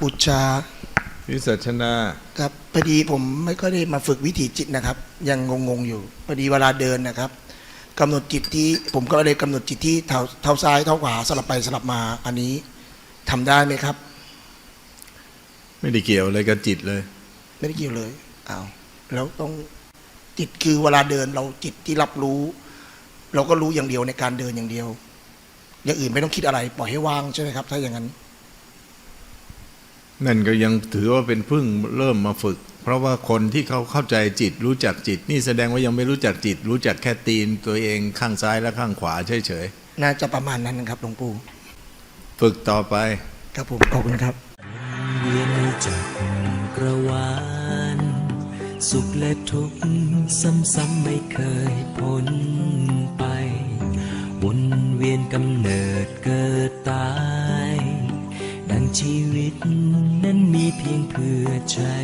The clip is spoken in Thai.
บุชา วิสัชนา ครับพอดีผมไม่ค่อยได้มาฝึกวิถีจิตนะครับ ยังงงๆอยู่พอดีเวลาเดินนะครับกำหนดจิตที่ผมก็เลยกำหนดจิตที่เท้าเท้าซ้ายเท้าขวาสลับไปสลับมาอันนี้ทำได้ไหมครับ ไม่ได้เกี่ยวอะไรกับจิตเลย ไม่ได้เกี่ยวเลยอ้าวแล้วต้องจิตคือเวลาเดินเราจิตที่รับรู้ เราก็รู้อย่างเดียวในการเดินอย่างเดียว อย่างอื่นไม่ต้องคิดอะไรปล่อยให้ว่างใช่ไหมครับ ถ้าอย่างนั้น นั่นก็ยังถือว่าเป็นเพิ่งเริ่มมาฝึก เพราะว่าคนที่เขาเข้าใจจิตรู้จักจิต นี่แสดงว่ายังไม่รู้จักจิต รู้จักแค่ตีนตัวเองข้างซ้ายและข้างขวาเฉยน่าจะประมาณนั้นครับหลวงปู่ๆฝึกต่อไปครับผมขอบคุณครับเวียนจักกระวานสุขและทุกข์ซ้ำๆไม่เคยพ้นไปวนเวียนกำเนิดเกิดตายดัง ชีวิต นั้นมีเพียงเพื่อใช้